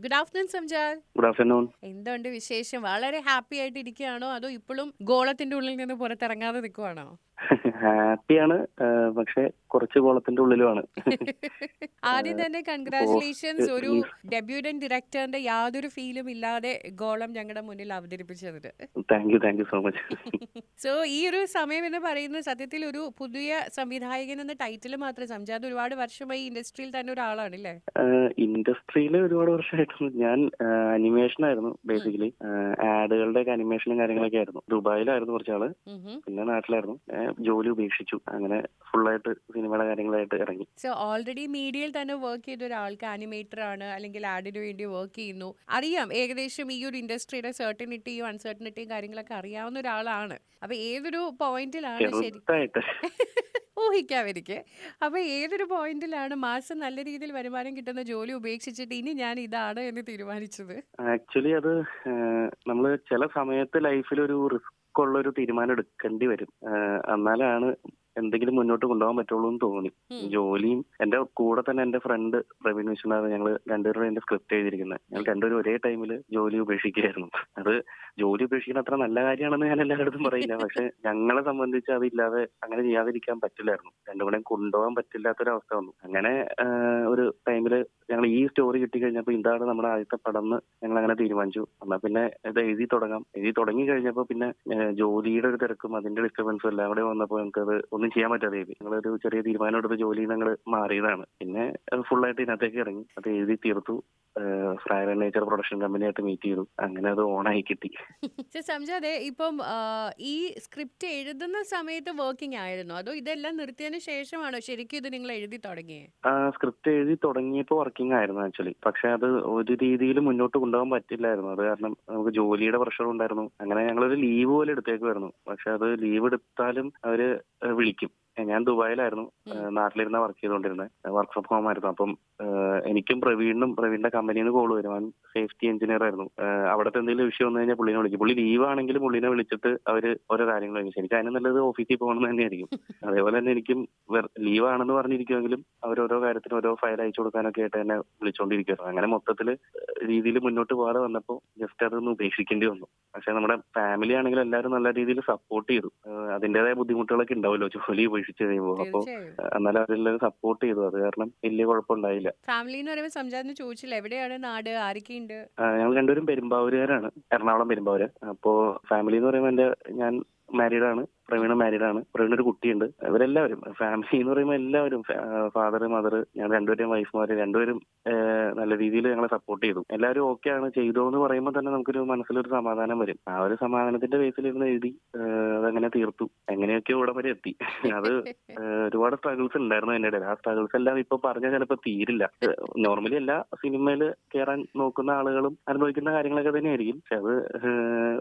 Good afternoon Samjad good afternoon എന്തുണ്ട് വിശേഷം? വളരെ ഹാപ്പി ആയിട്ട് ഇരിക്കുകയാണോ? അതോ ഇപ്പോഴും ഗോളത്തിന്റെ ഉള്ളിൽ നിന്ന് പുറത്തിറങ്ങാതെ നിൽക്കുവാണോ? ഹാപ്പിയാണ്. പക്ഷെ കുറച്ച് കോളത്തിന്റെ ഉള്ളിലുമാണ്. ആദ്യം തന്നെ കൺഗ്രാറ്റുലേഷൻസ് ഒരു ഡെബ്യൂട്ടൻ ഡയറക്ടറിന്റെ യാതൊരു ഫീലും ഇല്ലാതെ ഗോളം ഞങ്ങളുടെ മുന്നിൽ അവതരിപ്പിച്ചതിന്. Thank you thank you so much so ഈ ഒരു സമയം എന്ന് പറയുന്നത് സത്യത്തിൽ ഒരു പുതിയ സംവിധായകൻ എന്ന ടൈറ്റിൽ മാത്രം സംജാത് ഒരുപാട് വർഷമായി ഇൻഡസ്ട്രിയിൽ തന്നെ ഒരാളാണ് അല്ലേ ഇൻഡസ്ട്രിയിൽ ഒരുപാട് വർഷമായിട്ടും ഞാൻ അനിമേഷൻ ആയിരുന്നു ബേസിക്കലി ആഡുകളുടെ ഒക്കെ അനിമേഷനും കാര്യങ്ങളൊക്കെ ആയിരുന്നു. ദുബായിലായിരുന്നു കുറച്ചാൾ. പിന്നെ നാട്ടിലായിരുന്നു. ഏഹ് ജോലി ഉപേക്ഷിച്ചു. അങ്ങനെ ഫുള്ളായിട്ട് സിനിമയുടെ കാര്യങ്ങളായിട്ട് ഇറങ്ങി. സോ ഓൾറെഡി മീഡിയയിൽ തന്നെ വർക്ക് ചെയ്ത ഒരാൾക്ക് ആനിമേറ്റർ ആണ് അല്ലെങ്കിൽ ആഡിന് വേണ്ടി വർക്ക് ചെയ്യുന്നു. അറിയാം ഏകദേശം ഈ ഒരു ഇൻഡസ്ട്രിയുടെ സെർട്ടനിറ്റിയും അൺസെർട്ടനിറ്റിയും കാര്യങ്ങളൊക്കെ അറിയാവുന്ന ഒരാളാണ്. അപ്പൊ ഏതൊരു പോയിന്റിലാണ് ശരി ചെറുതായിട്ട്. ഊഹിക്കാം എനിക്ക് അപ്പൊ ഏതൊരു പോയിന്റിലാണ് മാസം നല്ല രീതിയിൽ വരുമാനം കിട്ടുന്ന ജോലി ഉപേക്ഷിച്ചിട്ട് ഇനി ഞാൻ ഇതാണ് എന്ന് തീരുമാനിച്ചത്? ആക്ച്വലി അത് നമ്മൾ ചില സമയത്ത് ലൈഫിൽ ഒരു റിസ്ക് ഉള്ള ഒരു തീരുമാനം എടുക്കേണ്ടി വരും. എന്നാലാണ് എന്തെങ്കിലും മുന്നോട്ട് കൊണ്ടുപോകാൻ പറ്റുള്ളൂ എന്ന് തോന്നി. ജോലിയും എന്റെ കൂടെ തന്നെ എന്റെ ഫ്രണ്ട് പ്രവീൺ വിശ്വനാഥ് ഞങ്ങൾ രണ്ടുപേരും എന്റെ സ്ക്രിപ്റ്റ് എഴുതിയിരിക്കുന്നത് ഞങ്ങൾ രണ്ടുപേരും ഒരേ ടൈമിൽ ജോലി ഉപേക്ഷിക്കുകയായിരുന്നു. അത് ജോലി ഉപേക്ഷിക്കുന്ന അത്ര നല്ല കാര്യമാണെന്ന് ഞാൻ എല്ലായിടത്തും പറയില്ല. പക്ഷെ ഞങ്ങളെ സംബന്ധിച്ച് അതില്ലാതെ അങ്ങനെ ചെയ്യാതിരിക്കാൻ പറ്റില്ലായിരുന്നു. രണ്ടുപേരെയും കൊണ്ടുപോകാൻ പറ്റില്ലാത്തൊരവസ്ഥ വന്നു. അങ്ങനെ ഒരു ടൈമിൽ ഞങ്ങൾ ഈ സ്റ്റോറി കിട്ടിക്കഴിഞ്ഞപ്പോൾ ഇതാണ് നമ്മുടെ ആദ്യത്തെ പടം എന്ന് ഞങ്ങൾ അങ്ങനെ തീരുമാനിച്ചു. എന്നാൽ പിന്നെ ഇത് എഴുതി തുടങ്ങാം. എഴുതി തുടങ്ങി കഴിഞ്ഞപ്പോൾ പിന്നെ ജോലിയുടെ ഒരു തിരക്കും അതിന്റെ ഡിസ്റ്റർബൻസും എല്ലാം അവിടെ വന്നപ്പോൾ ഞങ്ങൾക്ക് അത് ഒന്നും ചെയ്യാൻ പറ്റാതെ ഒരു ചെറിയ തീരുമാനം എടുത്ത് ജോലിയിൽ നിന്ന് ഞങ്ങൾ മാറിയതാണ്. പിന്നെ ഫുള്ളായിട്ട് ഇതിനകത്തേക്ക് ഇറങ്ങി. അത് എഴുതി തീർത്തു. ഫ്രയർ നേച്ചർ പ്രൊഡക്ഷൻ കമ്പനിയായിട്ട് മീറ്റ് ചെയ്തു. അങ്ങനെ അത് ഓണായി കിട്ടി. സംജാതെ ഇപ്പം ഈ സ്ക്രിപ്റ്റ് എഴുതുന്ന സമയത്ത് വർക്കിംഗ് ആയിരുന്നു? അതോ ഇതെല്ലാം നിർത്തിയതിന് ശേഷമാണോ ശരിക്കും ഇത് നിങ്ങൾ എഴുതി തുടങ്ങിയത് സ്ക്രിപ്റ്റ് എഴുതി തുടങ്ങിയപ്പോൾ വർക്കിംഗ് ആയിരുന്നു ആക്ച്വലി പക്ഷെ അത് ഒരു രീതിയിൽ മുന്നോട്ട് കൊണ്ടുപോകാൻ പറ്റില്ലായിരുന്നു. അത് കാരണം നമുക്ക് ജോലിയുടെ പ്രഷർ ഉണ്ടായിരുന്നു. അങ്ങനെ ഞങ്ങളൊരു ലീവ് പോലെ എടുത്തേക്കുമായിരുന്നു പക്ഷെ അത് ലീവ് എടുത്താലും അവർ ഏഹ് വിളിക്കും ഏഹ് ഞാൻ ദുബായിലായിരുന്നു. നാട്ടിലിരുന്ന വർക്ക് ചെയ്തുകൊണ്ടിരുന്നത് വർക്ക് ഫ്രം ഹോം ആയിരുന്നു. അപ്പം എനിക്കും പ്രവീണിനും പ്രവീണിന്റെ കമ്പനിയിൽ നിന്ന് കോൾ വരും. അവൻ സേഫ്റ്റി എഞ്ചിനീയർ ആയിരുന്നു. അവിടുത്തെ എന്തെങ്കിലും വിഷയം വന്നു കഴിഞ്ഞാൽ പുള്ളിനെ വിളിക്കും. പുള്ളി ലീവ് ആണെങ്കിലും പുള്ളിനെ വിളിച്ചിട്ട് അവർ ഓരോ കാര്യങ്ങൾ ചോദിക്കും എനിക്ക് അതിന് നല്ലത് ഓഫീസിൽ പോകണമെന്ന് തന്നെയായിരിക്കും അതേപോലെ തന്നെ എനിക്കും ലീവ് ആണെന്ന് പറഞ്ഞിരിക്കുമെങ്കിലും അവർ ഓരോ കാര്യത്തിന് ഓരോ ഫയൽ അയച്ചു കൊടുക്കാനൊക്കെ ആയിട്ട് എന്നെ വിളിച്ചുകൊണ്ടിരിക്കുവായിരുന്നു അങ്ങനെ മൊത്തത്തിൽ രീതിയിൽ മുന്നോട്ട് പോകാതെ വന്നപ്പോൾ ജസ്റ്റ് അതൊന്ന് ഉപേക്ഷിക്കേണ്ടി വന്നു. പക്ഷെ നമ്മുടെ ഫാമിലി ആണെങ്കിലും എല്ലാവരും നല്ല രീതിയിൽ സപ്പോർട്ട് ചെയ്തു. അതിന്റെതായ ബുദ്ധിമുട്ടുകളൊക്കെ ഉണ്ടാവുമല്ലോ. ജോലി ഉപേക്ഷിച്ച് ചെയ്യുമ്പോൾ അപ്പോൾ തീർച്ചയായും. എന്നാലും അവരെല്ലാവരും സപ്പോർട്ട് ചെയ്തു. അത് കാരണം വലിയ കുഴപ്പമുണ്ടായില്ല. ഫാമിലി എന്ന് പറയുമ്പോൾ സംജാതിന് ചോദിച്ചില്ല. എവിടെയാണ് നാട്? ആരൊക്കെയുണ്ട്? ഞങ്ങൾ രണ്ടുപേരും പെരുമ്പാവൂരുകാരാണ്. എറണാകുളം പെരുമ്പാവൂര്. അപ്പോ ഫാമിലി എന്ന് പറയുമ്പോൾ എന്റെ ഞാൻ മാരീഡ് ആണ്. പ്രവീണ മാരീഡ് ആണ്. പ്രവീണ ഒരു കുട്ടിയുണ്ട്. ഇവരെല്ലാവരും ഫാമിലി എന്ന് പറയുമ്പോൾ എല്ലാവരും ഫാദർ മദർ ഞാൻ രണ്ടുപേരും വൈഫ്മാര് രണ്ടുപേരും നല്ല രീതിയിൽ ഞങ്ങളെ സപ്പോർട്ട് ചെയ്തു. എല്ലാവരും ഓക്കെ ആണ്. ചെയ്തോ എന്ന് പറയുമ്പോൾ തന്നെ നമുക്കൊരു മനസ്സിലൊരു സമാധാനം വരും. ആ ഒരു സമാധാനത്തിന്റെ ബേസിൽ ഇരുന്ന് എഴുതി അതങ്ങനെ തീർത്തു. എങ്ങനെയൊക്കെ ഇവിടെ വരെ എത്തി. അത് ഒരുപാട് സ്ട്രഗിൾസ് ഉണ്ടായിരുന്നു എന്റെ ഇടയിൽ. ആ സ്ട്രഗിൾസ് എല്ലാം ഇപ്പൊ പറഞ്ഞാൽ ചിലപ്പോൾ തീരില്ല. നോർമലി എല്ലാ സിനിമയിൽ കയറാൻ നോക്കുന്ന ആളുകളും അനുഭവിക്കുന്ന കാര്യങ്ങളൊക്കെ തന്നെയായിരിക്കും. പക്ഷെ അത്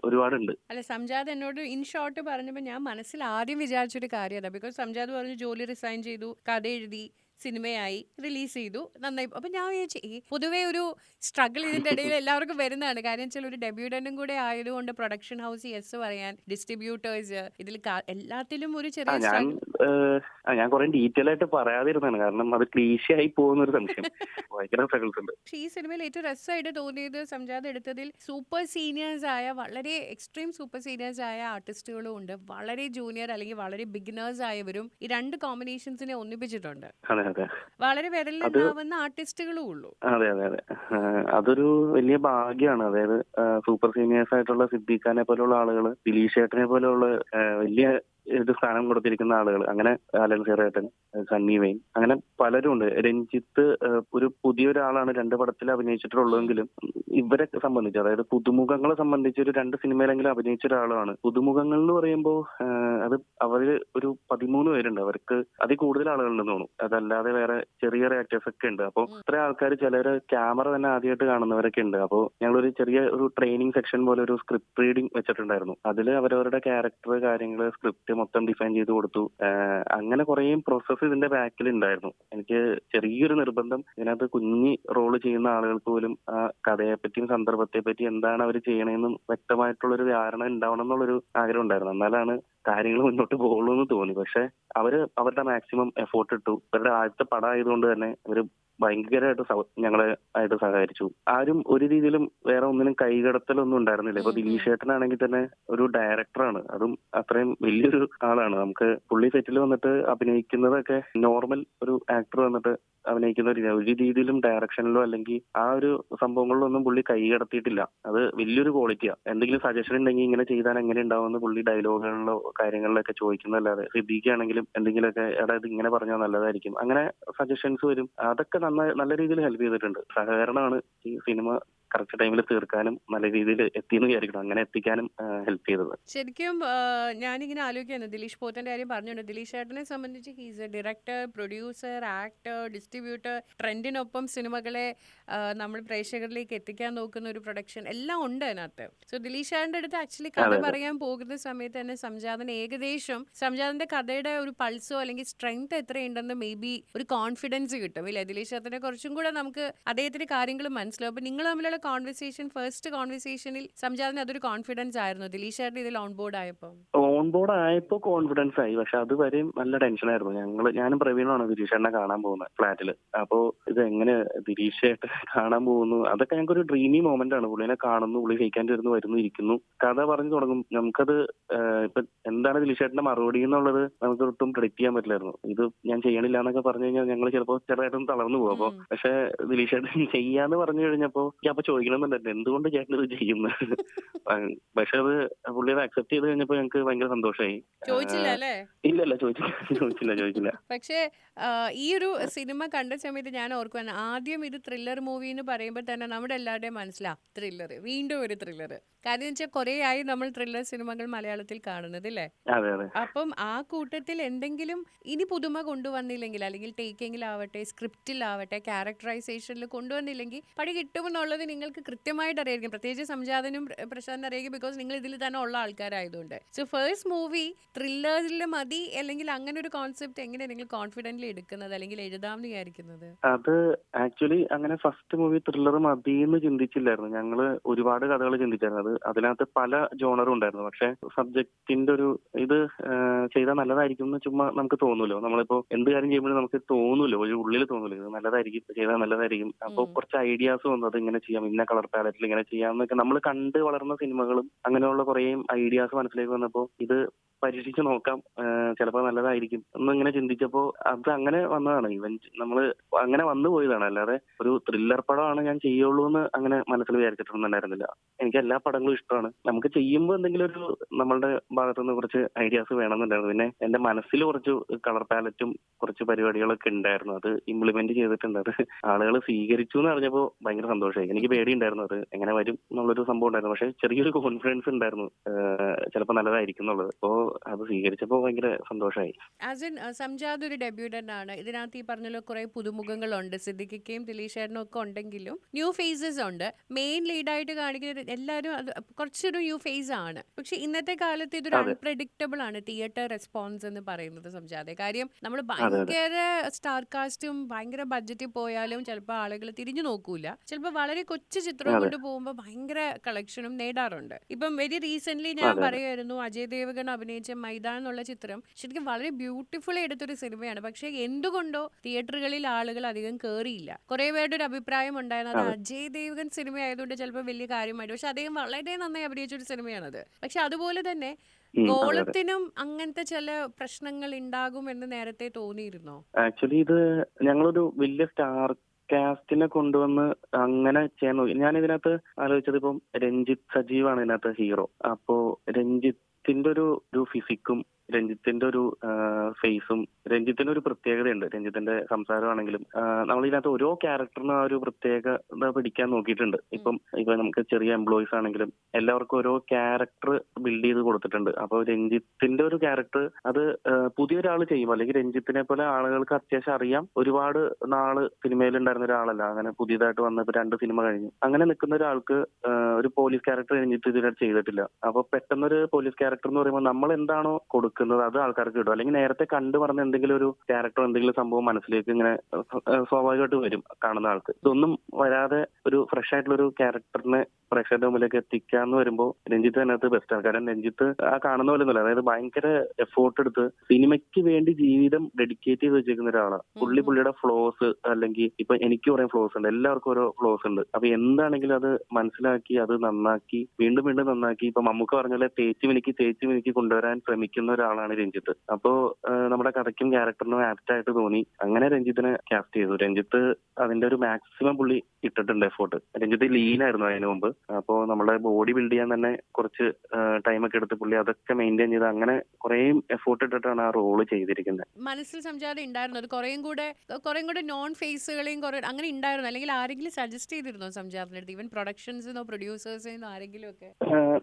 ഒരുപാടുണ്ട്. അല്ല സംജാത് എന്നോട് ഇൻ ഷോർട്ട് പറഞ്ഞപ്പോൾ ഞാൻ മനസ്സിൽ ആദ്യം വിചാരിച്ചൊരു കാര്യമാണ് ബിക്കോസ് സംജാത് പറഞ്ഞു ജോലി റിസൈൻ ചെയ്തു കഥ എഴുതി സിനിമയായി റിലീസ് ചെയ്തു. നന്നായി. അപ്പൊ ഞാൻ വിചാരിച്ചു ഈ പൊതുവേ ഒരു സ്ട്രഗിൾ ഇതിന്റെ ഇടയിൽ എല്ലാവർക്കും വരുന്നതാണ്. കാര്യം വെച്ചാൽ ഒരു ഡെബ്യൂട്ടന്റും കൂടെ ആയതുകൊണ്ട് പ്രൊഡക്ഷൻ ഹൗസ് യെസ് പറയാൻ ഡിസ്ട്രിബ്യൂട്ടേഴ്സ് ഇതിൽ എല്ലാത്തിലും ഒരു ചെറിയ ഞാൻ ഞാൻ കുറെ ഡീറ്റെയിൽ ആയിട്ട് പറയാതിരുന്നാണ് കാരണം അത് ക്ലീശയായി പോകുന്ന ഒരു സംശയം. ഭയങ്കര സ്ട്രഗിൾസ് ഉണ്ട്. പക്ഷേ ഈ സിനിമയിൽ ഏറ്റവും രസമായിട്ട് തോന്നിയത് സംജാത് എടുത്തതിൽ സൂപ്പർ സീനിയേഴ്സ് ആയ വളരെ എക്സ്ട്രീം സൂപ്പർ സീനിയേഴ്സ് ആയ ആർട്ടിസ്റ്റുകളും ഉണ്ട്. വളരെ ജൂനിയർ അല്ലെങ്കിൽ വളരെ ബിഗിനേഴ്സ് ആയവരും ഈ രണ്ട് കോമ്പിനേഷൻസിനെ ഒന്നിപ്പിച്ചിട്ടുണ്ട്. അതെ. വളരെ വിരലിലുണ്ടാവുന്ന ആർട്ടിസ്റ്റുകളും ഉള്ളൂ. അതെ അതെ അതെ. അതൊരു വലിയ ഭാഗ്യമാണ് അതായത് സൂപ്പർ സീനിയേഴ്സ് ആയിട്ടുള്ള സിദ്ദീഖാനെ പോലുള്ള ആളുകൾ ദിലീഷ് ഏട്ടനെ പോലെയുള്ള വലിയ ഒരു സ്ഥാനം കൊടുത്തിരിക്കുന്ന ആളുകൾ അങ്ങനെ അലൻ സീറേട്ടൻ സണ്ണി വെയിൻ അങ്ങനെ പലരും ഉണ്ട്. രഞ്ജിത്ത് ഒരു പുതിയൊരാളാണ് രണ്ട് പടത്തിൽ അഭിനയിച്ചിട്ടുള്ളതെങ്കിലും ഇവരെ സംബന്ധിച്ച് അതായത് പുതുമുഖങ്ങളെ സംബന്ധിച്ച് ഒരു രണ്ട് സിനിമയിലെങ്കിലും അഭിനയിച്ച ഒരാളാണ്. പുതുമുഖങ്ങൾ എന്ന് പറയുമ്പോൾ അത് അവർ ഒരു പതിമൂന്ന് പേരുണ്ട്. അവർക്ക് അതിൽ കൂടുതൽ ആളുകളുണ്ടെന്ന് തോന്നുന്നു. അതല്ലാതെ വേറെ ചെറിയ ആക്ടേഴ്സ് ഒക്കെ ഉണ്ട്. അപ്പോൾ ഇത്ര ആൾക്കാർ ചിലര് ക്യാമറ തന്നെ ആദ്യമായിട്ട് കാണുന്നവരൊക്കെ ഉണ്ട്. അപ്പോൾ ഞങ്ങളൊരു ചെറിയ ഒരു ട്രെയിനിങ് സെക്ഷൻ പോലെ ഒരു സ്ക്രിപ്റ്റ് റീഡിംഗ് വെച്ചിട്ടുണ്ടായിരുന്നു. അതിൽ അവരവരുടെ ക്യാരക്ടർ കാര്യങ്ങൾ സ്ക്രിപ്റ്റ് മൊത്തം ഡിഫൈൻ ചെയ്ത് കൊടുത്തു. അങ്ങനെ കുറേ പ്രോസസ്സ് ഇതിന്റെ ബാക്കിൽ ഉണ്ടായിരുന്നു എനിക്ക് ചെറിയൊരു നിർബന്ധം ഇതിനകത്ത് കുഞ്ഞി റോൾ ചെയ്യുന്ന ആളുകൾക്ക് പോലും ആ കഥയെ പറ്റിയും സന്ദർഭത്തെ പറ്റി എന്താണ് അവർ ചെയ്യണമെന്നും വ്യക്തമായിട്ടുള്ളൊരു ധാരണ ഉണ്ടാവണം എന്നുള്ളൊരു ആഗ്രഹം ഉണ്ടായിരുന്നു. എന്നാലാണ് കാര്യങ്ങൾ മുന്നോട്ട് പോകുള്ളൂ എന്ന് തോന്നി. പക്ഷെ അവർ അവരുടെ മാക്സിമം എഫോർട്ട് ഇട്ടു. അവരുടെ ആദ്യത്തെ പടം ആയതുകൊണ്ട് തന്നെ അവർ ഭയങ്കരമായിട്ട് ഞങ്ങളെ ആയിട്ട് സഹകരിച്ചു. ആരും ഒരു രീതിയിലും വേറെ ഒന്നിനും കൈകടത്തലൊന്നും ഉണ്ടായിരുന്നില്ല. ഇപ്പൊ. ദിലീഷ് ചേട്ടനാണെങ്കിൽ തന്നെ ഒരു ഡയറക്ടറാണ് അതും അത്രയും വലിയൊരു ആളാണ്. നമുക്ക് പുള്ളി സെറ്റിൽ വന്നിട്ട് അഭിനയിക്കുന്നതൊക്കെ നോർമൽ ഒരു ആക്ടർ വന്നിട്ട് അഭിനയിക്കുന്ന ഒരു ഒരു രീതിയിലും ഡയറക്ഷനിലോ അല്ലെങ്കിൽ ആ ഒരു സംഭവങ്ങളിലൊന്നും പുള്ളി കൈകടത്തിയിട്ടില്ല. അത് വലിയൊരു ക്വാളിറ്റിയാണ് എന്തെങ്കിലും സജഷൻ ഉണ്ടെങ്കിൽ ഇങ്ങനെ ചെയ്താൽ എങ്ങനെ ഉണ്ടാവുമെന്ന് പുള്ളി ഡയലോഗുകളിലോ കാര്യങ്ങളിലൊക്കെ ചോദിക്കുന്നതല്ലാതെ. സിദ്ദീഖാണെങ്കിലും എന്തെങ്കിലുമൊക്കെ എടാ ഇത് ഇങ്ങനെ പറഞ്ഞാൽ നല്ലതായിരിക്കും. അങ്ങനെ സജഷൻസ് വരും. അതൊക്കെ നന്നായി നല്ല രീതിയിൽ ഹെൽപ്പ് ചെയ്തിട്ടുണ്ട്. സഹകരണമാണ് ഈ സിനിമ കറക്റ്റ് ടൈമിൽ തീർക്കാനും നല്ല രീതിയിൽ എത്തിയെന്ന് വിചാരിക്കണം അങ്ങനെ എത്തിക്കാനും ഹെൽപ്പ് ചെയ്തത്. ശരിക്കും ഞാനിങ്ങനെ ആലോചിക്കുന്നു ദിലീഷ് പോത്തന്റെ കാര്യം പറഞ്ഞുകൊണ്ട്. ദിലീഷ് ചേട്ടനെ സംബന്ധിച്ച് he's a director producer actor distributor ട്രെൻഡിനൊപ്പം സിനിമകളെ നമ്മൾ പ്രേക്ഷകരിലേക്ക് എത്തിക്കാൻ നോക്കുന്ന ഒരു പ്രൊഡക്ഷൻ എല്ലാം ഉണ്ട് അതിനകത്ത്. സോ ദിലീഷ് ചേട്ടന്റെ അടുത്ത് ആക്ച്വലി കഥ. പറയാൻ പോകുന്ന സമയത്ത് തന്നെ സംജാതൻ ഏകദേശം സംജാതന്റെ കഥയുടെ ഒരു പൾസോ അല്ലെങ്കിൽ സ്ട്രെങ്ത് എത്രയുണ്ടെന്ന് മേ ബി ഒരു കോൺഫിഡൻസ് കിട്ടും. ഇല്ലേ? ദിലീഷ് ചേട്ടനെ കുറച്ചും കൂടെ നമുക്ക് അദ്ദേഹത്തിന്റെ കാര്യങ്ങൾ മനസ്സിലാവും. അപ്പൊ നിങ്ങൾ തമ്മിലുള്ള കോൺവെർസേഷൻ ഫസ്റ്റ് കോൺവെർസേഷനിൽ സംജാതിന് അതൊരു കോൺഫിഡൻസ് ആയിരുന്നു. ദിലീഷ് ഇതിൽ ഓൺ ബോർഡ് ആയപ്പോൾ ഓൺ ബോർഡ് ആയപ്പോ കോൺഫിഡൻസ് ആയി. പക്ഷെ അതുവരെയും നല്ല ടെൻഷനായിരുന്നു ഞങ്ങൾ ഞാനും പ്രവീണുമാണ് ദിലീഷ് ചേട്ടനെ കാണാൻ പോകുന്നത് ഫ്ലാറ്റിൽ അപ്പോ ഇത് എങ്ങനെ ചേട്ടൻ കാണാൻ പോകുന്നു? അതൊക്കെ ഞങ്ങൾക്ക് ഒരു ഡ്രീമി മോമെന്റ് ആണ്. പുള്ളിനെ കാണുന്നു പുള്ളി ജയിക്കാൻ വരുന്നു വരുന്നു ഇരിക്കുന്നു. കഥ പറഞ്ഞു തുടങ്ങും. നമുക്കത് ഇപ്പൊ എന്താണ് ദിലീഷ് ഏട്ടന്റെ മറുപടി എന്നുള്ളത് നമുക്ക് ഒട്ടും പ്രെഡിക്റ്റ് ചെയ്യാൻ പറ്റില്ലായിരുന്നു. ഇത് ഞാൻ ചെയ്യണില്ല എന്നൊക്കെ പറഞ്ഞു കഴിഞ്ഞാൽ ഞങ്ങൾ ചിലപ്പോൾ ചെറുതായിട്ടൊന്ന് തളർന്നു പോകും. അപ്പൊ. പക്ഷെ ദിലീഷ് ഏട്ടൻ ചെയ്യാന്ന് പറഞ്ഞു കഴിഞ്ഞപ്പോ ഞാൻ അപ്പൊ ചോദിക്കണമെന്നുണ്ടായിരുന്നു എന്തുകൊണ്ട് ചേട്ടൻ ഇത് ചെയ്യുന്നത്? പക്ഷെ അത് പുള്ളി അത് അക്സെപ്റ്റ് ചെയ്ത് കഴിഞ്ഞപ്പോ ഞങ്ങൾക്ക് ഭയങ്കര സന്തോഷമായി ചോദിച്ചില്ല അല്ലേ? ഇല്ല ഇല്ല ചോദിച്ചില്ല ചോദിച്ചില്ല ചോദിച്ചില്ല. പക്ഷേ ഈ ഒരു സിനിമ കണ്ട സമയത്ത് ഞാൻ ഓർക്കുവാണ് ആദ്യം ഇത് ത്രില്ലർ മൂവി എന്ന് പറയുമ്പോൾ തന്നെ നമ്മുടെ എല്ലാവരുടെയും മനസ്സിലാ ത്രില്ലർ വീണ്ടും ഒരു ത്രില്ലർ കാര്യം വെച്ചാൽ കുറെ ആയി നമ്മൾ ത്രില്ലർ സിനിമകൾ മലയാളത്തിൽ കാണുന്നത് അല്ലേ? അപ്പം ആ കൂട്ടത്തിൽ എന്തെങ്കിലും ഇനി പുതുമ കൊണ്ടുവന്നില്ലെങ്കിൽ അല്ലെങ്കിൽ ടേക്കിങ്ങിലാവട്ടെ സ്ക്രിപ്റ്റിലാവട്ടെ ക്യാരക്ടറൈസേഷനിൽ കൊണ്ടുവന്നില്ലെങ്കിൽ പടി കിട്ടുമെന്നുള്ളത് നിങ്ങൾക്ക് കൃത്യമായിട്ട് അറിയായിരിക്കും. പ്രത്യേകിച്ച് സംജാതനും പ്രശാന്തനും പ്രശാന്ത് അറിയാം ബിക്കോസ് നിങ്ങൾ ഇതിൽ തന്നെ ഉള്ള ആൾക്കാരായതുകൊണ്ട്. സോ ഫസ്റ്റ് മൂവി ത്രില്ലേഴ്സിൽ മതി? അല്ലെങ്കിൽ അങ്ങനെ ഒരു കോൺസെപ്റ്റ് എങ്ങനെ നിങ്ങൾ കോൺഫിഡന്റ്ലി എടുക്കുന്നത്? അല്ലെങ്കിൽ എഴുതാമെന്ന് വിചാരിക്കുന്നത്? അത് ആക്ച്വലി അങ്ങനെ ഫസ്റ്റ് മൂവി ത്രില്ലർ മതി എന്ന് ചിന്തിച്ചില്ലായിരുന്നു. ഞങ്ങൾ ഒരുപാട് കഥകൾ ചിന്തിച്ചായിരുന്നു. അത് അതിനകത്ത് പല ജോണറും ഉണ്ടായിരുന്നു. പക്ഷെ സബ്ജക്റ്റിന്റെ ഒരു ഇത് ചെയ്താൽ നല്ലതായിരിക്കും എന്ന് ചുമ്മാ നമുക്ക് തോന്നുമല്ലോ നമ്മളിപ്പോ എന്ത് കാര്യം ചെയ്യുമ്പോഴും നമുക്ക് തോന്നുമല്ലോ ഒരു ഉള്ളിൽ തോന്നുമല്ലോ ഇത് നല്ലതായിരിക്കും ചെയ്താൽ നല്ലതായിരിക്കും. അപ്പോൾ കുറച്ച് ഐഡിയാസ് വന്നു. അത് ഇങ്ങനെ ചെയ്യാം. ഇന്ന കളർ പാലറ്റിൽ ഇങ്ങനെ ചെയ്യാം എന്നൊക്കെ നമ്മൾ കണ്ട് വളർന്ന സിനിമകളും അങ്ങനെയുള്ള കുറേ ഐഡിയാസ് മനസ്സിലേക്ക് വന്നപ്പോ ഇത് പരീക്ഷിച്ച് നോക്കാം. ചിലപ്പോൾ നല്ലതായിരിക്കും. എന്നിങ്ങനെ ചിന്തിച്ചപ്പോൾ അത് അങ്ങനെ വന്നതാണ്. ഇവൻ നമ്മൾ അങ്ങനെ വന്നു പോയതാണ്. അല്ലാതെ ഒരു ത്രില്ലർ പടമാണ് ഞാൻ ചെയ്യുള്ളൂ എന്ന് അങ്ങനെ മനസ്സിൽ വിചാരിച്ചിട്ടുണ്ടായിരുന്നില്ല എനിക്ക് എല്ലാ പടങ്ങളും ഇഷ്ടമാണ്. നമുക്ക് ചെയ്യുമ്പോൾ എന്തെങ്കിലും ഒരു നമ്മളുടെ ഭാഗത്തുനിന്ന് കുറച്ച് ഐഡിയാസ് വേണമെന്നുണ്ടായിരുന്നു. പിന്നെ എന്റെ മനസ്സിൽ കുറച്ച് കളർ പാലറ്റും കുറച്ച് പരിപാടികളൊക്കെ ഉണ്ടായിരുന്നു. അത് ഇംപ്ലിമെന്റ് ചെയ്തിട്ടുണ്ട്. അത് ആളുകൾ സ്വീകരിച്ചു എന്ന് അറിഞ്ഞപ്പോൾ ഭയങ്കര സന്തോഷമായി. എനിക്ക് പേടിയുണ്ടായിരുന്നു. അത് എങ്ങനെ വരും എന്നുള്ളൊരു സംഭവം ഉണ്ടായിരുന്നു. പക്ഷെ ചെറിയൊരു കോൺഫിഡൻസ് ഉണ്ടായിരുന്നു. ചിലപ്പോൾ നല്ലതായിരിക്കും എന്നുള്ളത്. അപ്പോൾ അത് സ്വീകരിച്ചപ്പോൾ ഭയങ്കര സന്തോഷമായി ആസ് ഇൻ സംജാദ് ഒരു ഡെബ്യൂട്ടന്റ് ആണ് ഇതിനകത്ത് ഈ പറഞ്ഞല്ലോ കുറെ പുതുമുഖങ്ങളുണ്ട്. സിദ്ദിഖിക്കയും ദിലീഷ് ചേട്ടനും ഒക്കെ ഉണ്ടെങ്കിലും ന്യൂ ഫേസസ് ഉണ്ട്. മെയിൻ ലീഡായിട്ട് കാണിക്കുന്ന എല്ലാവരും അത് കുറച്ചൊരു ന്യൂ ഫേസ് ആണ്. പക്ഷെ ഇന്നത്തെ കാലത്ത് ഇതൊരു. അൺപ്രഡിക്റ്റബിൾ ആണ്. തിയേറ്റർ റെസ്പോൺസ് എന്ന് പറയുന്നത് സംജാതെ. കാര്യം നമ്മൾ. ഭയങ്കര സ്റ്റാർ കാസ്റ്റും ഭയങ്കര ബഡ്ജറ്റിൽ പോയാലും ചിലപ്പോൾ ആളുകൾ തിരിഞ്ഞു നോക്കൂല. ചിലപ്പോൾ വളരെ കൊച്ചു ചിത്രം കൊണ്ട് പോകുമ്പോൾ ഭയങ്കര കളക്ഷനും നേടാറുണ്ട്. ഇപ്പം വെരി റീസെന്റ് ഞാൻ. പറയുമായിരുന്നു അജയ് ദേവഗൺ അഭിനയിച്ച മൈതാൻ എന്നുള്ള ചിത്രം ശരിക്കും വളരെ ബ്യൂട്ടിഫുള്ളി എടുത്തൊരു സിനിമയാണ്. പക്ഷേ എന്തുകൊണ്ടോ തിയേറ്ററുകളിൽ ആളുകൾ അധികം കേറിയില്ല. കുറെ പേരുടെ ഒരു അഭിപ്രായം ഉണ്ടായിരുന്നു. അത് അതെ. അജയ് ദേവ്ഗൻ സിനിമ ആയതുകൊണ്ട് ചിലപ്പോൾ വലിയ കാര്യമായിട്ട്. പക്ഷെ അദ്ദേഹം വളരെ നന്നായി അഭിനയിച്ച ഒരു സിനിമയാണത്. പക്ഷെ അതുപോലെ തന്നെ ഗോളത്തിനും അങ്ങനത്തെ ചില പ്രശ്നങ്ങൾ ഉണ്ടാകും എന്ന് നേരത്തെ തോന്നിയിരുന്നോ? ആക്ച്വലി ഇത് ഞങ്ങളൊരു വലിയ സ്റ്റാർ കാസ്റ്റിനെ കൊണ്ടുവന്ന് അങ്ങനെ ചെയ്യാൻ നോക്കി. ഞാൻ ഇതിനകത്ത് ആലോചിച്ചത് ഇപ്പം രഞ്ജിത്ത് സജീവാണ് ഇതിനകത്ത് ഹീറോ. അപ്പോ രഞ്ജിത്തിന്റെ ഒരു ഒരു ഫിസിക്കും രഞ്ജിത്തിന്റെ ഒരു ഫേസും രഞ്ജിത്തിന്റെ ഒരു പ്രത്യേകതയുണ്ട്. രഞ്ജിത്തിന്റെ സംസാരമാണെങ്കിലും നമ്മൾ ഇതിനകത്ത് ഓരോ ക്യാരക്ടറിനും ആ ഒരു പ്രത്യേകത പിടിക്കാൻ നോക്കിയിട്ടുണ്ട്. ഇപ്പം ഇപ്പൊ നമുക്ക് ചെറിയ എംപ്ലോയീസ് ആണെങ്കിലും എല്ലാവർക്കും ഓരോ ക്യാരക്ടർ ബിൽഡ് ചെയ്ത് കൊടുത്തിട്ടുണ്ട്. അപ്പോൾ രഞ്ജിത്തിന്റെ ഒരു ക്യാരക്ടർ അത് പുതിയ പുതിയൊരാൾ ചെയ്യും അല്ലെങ്കിൽ രഞ്ജിത്തിനെ പോലെ ആളുകൾക്ക് അത്യാവശ്യം അറിയാം. ഒരുപാട് നാൾ സിനിമയിൽ ഉണ്ടായിരുന്ന ഒരാളല്ല. അങ്ങനെ പുതിയതായിട്ട് വന്ന ഇപ്പൊ രണ്ട് സിനിമ കഴിഞ്ഞു. അങ്ങനെ നിൽക്കുന്ന ഒരാൾക്ക് ഒരു പോലീസ് ക്യാരക്ടർ രഞ്ജിത്ത് ഇതിനായിട്ട് ചെയ്തിട്ടില്ല. അപ്പൊ പെട്ടെന്നൊരു പോലീസ് ക്യാരക്ടർ എന്ന് പറയുമ്പോൾ നമ്മൾ എന്താണോ കൊടുക്കുന്നത് നിൽക്കുന്നത് അത് ആൾക്കാർക്ക് കിട്ടും അല്ലെങ്കിൽ നേരത്തെ കണ്ടു പറഞ്ഞ എന്തെങ്കിലും ഒരു ക്യാരക്ടർ എന്തെങ്കിലും സംഭവം മനസ്സിലേക്ക് ഇങ്ങനെ സ്വാഭാവികമായിട്ട് വരും കാണുന്ന ആൾക്ക്. ഇതൊന്നും വരാതെ ഒരു ഫ്രഷ് ആയിട്ടുള്ള ഒരു ക്യാരക്ടറിനെ പ്രേക്ഷകരുടെ മുമ്പിലേക്ക് എത്തിക്കാന്ന് വരുമ്പോൾ രഞ്ജിത്ത് തന്നെ ബെസ്റ്റ് ആണ്. കാരണം രഞ്ജിത്ത് ആ കാണുന്ന പോലെ ഒന്നുമല്ല. അതായത് ഭയങ്കര എഫോർട്ട് എടുത്ത് സിനിമയ്ക്ക് വേണ്ടി ജീവിതം ഡെഡിക്കേറ്റ് ചെയ്ത് വെച്ചിരിക്കുന്ന ഒരാളാണ്. പുള്ളി പുള്ളിയുടെ ഫ്ലോസ് അല്ലെങ്കിൽ ഇപ്പൊ എനിക്ക് കുറെ ഫ്ലോസ് ഉണ്ട്. എല്ലാവർക്കും ഓരോ ഫ്ലോസ് ഉണ്ട്. അപ്പൊ എന്താണെങ്കിലും അത് മനസ്സിലാക്കി അത് നന്നാക്കി വീണ്ടും വീണ്ടും നന്നാക്കി. ഇപ്പൊ മമ്മൂക്ക പറഞ്ഞ പോലെ തേച്ച് മിനിക്ക് തേച്ചു മിനിക്ക് കൊണ്ടുവരാൻ ശ്രമിക്കുന്ന ഒരാളാണ് രഞ്ജിത്ത്. അപ്പോ നമ്മുടെ കഥയ്ക്കും ക്യാരക്ടറിനും ആപ്റ്റ് ആയിട്ട് തോന്നി. അങ്ങനെ രഞ്ജിത്തിനെ കാസ്റ്റ് ചെയ്തു. രഞ്ജിത്ത് അതിന്റെ ഒരു മാക്സിമം പുള്ളി ഇട്ടിട്ടുണ്ട് എഫോർട്ട് രഞ്ജിത്ത് ലീൻ ആയിരുന്നു അതിന് മുമ്പ്. അപ്പോ നമ്മുടെ ബോഡി ബിൽഡ് ചെയ്യാൻ തന്നെ കുറച്ച് ടൈമൊക്കെ എടുത്ത് പുള്ളി അതൊക്കെ മെയിന്റെയിൻ ചെയ്ത് അങ്ങനെ കുറേ എഫോർട്ട് ഇട്ടിട്ടാണ് ആ റോൾ ചെയ്തിരിക്കുന്നത് മനസ്സിൽ സംജാത ഉണ്ടായിരുന്നു അത് കുറേയും കൂടെ കുറേയും കൂടെ നോൺ ഫേസുകളെയും കുറെ അങ്ങനെ ഉണ്ടായിരുന്നു അല്ലെങ്കിൽ ആരെങ്കിലും സജസ്റ്റ് ചെയ്തിരുന്നോ സംജാറിന്റെ അടുത്ത്? ഈവൻ പ്രൊഡക്ഷൻസിന്നോ പ്രൊഡ്യൂസേഴ്സിന്നോ ആരെങ്കിലും ഒക്കെ?